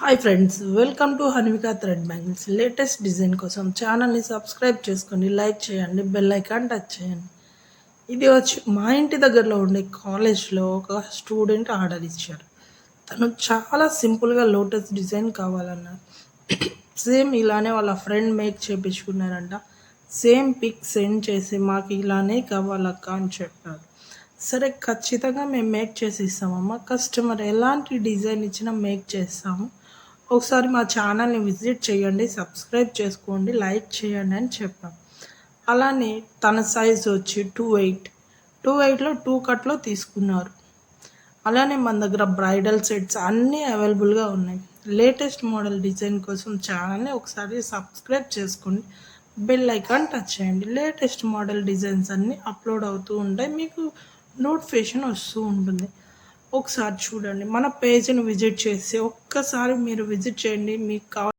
Hi friends welcome to Hanumika thread bangles latest design కోసం ఛానల్ని subscribe చేసుకోండి like చేయండి బెల్ ఐకాన్ టచ్ చేయండి. ఇది వచ్చి మా ఇంటి దగ్గరలో ఉండే కాలేజ్లో ఒక స్టూడెంట్ ఆర్డర్ ఇచ్చారు. తను చాలా సింపుల్గా లోటస్ డిజైన్ కావాలన్నారు. సేమ్ ఇలానే వాళ్ళ ఫ్రెండ్ మేక్ చేపించుకున్నారంట. సేమ్ పిక్ సెండ్ చేసి మాకు ఇలానే కావాలక్క అని చెప్పారు. సరే ఖచ్చితంగా మేము మేక్ చేసి ఇస్తామమ్మా. కస్టమర్ ఎలాంటి డిజైన్ ఇచ్చినా మేక్ చేస్తాము. ఒకసారి మా ఛానల్ని విజిట్ చేయండి సబ్స్క్రైబ్ చేసుకోండి లైక్ చేయండి అని చెప్పాం. అలానే తన సైజ్ వచ్చి టూ ఎయిట్. టూ ఎయిట్లో టూ కట్లో తీసుకున్నారు. అలానే మన దగ్గర బ్రైడల్ సెట్స్ అన్నీ అవైలబుల్గా ఉన్నాయి. లేటెస్ట్ మోడల్ డిజైన్ కోసం ఛానల్ని ఒకసారి సబ్స్క్రైబ్ చేసుకోండి బెల్ ఐకాన్ టచ్ చేయండి. లేటెస్ట్ మోడల్ డిజైన్స్ అన్నీ అప్లోడ్ అవుతూ ఉంటాయి. మీకు నోటిఫికేషన్ వస్తూ ఉంటుంది. ఒకసారి చూడండి. మన పేజ్ని విజిట్ చేసి ఒక్కసారి మీరు విజిట్ చేయండి. మీకు కావాలి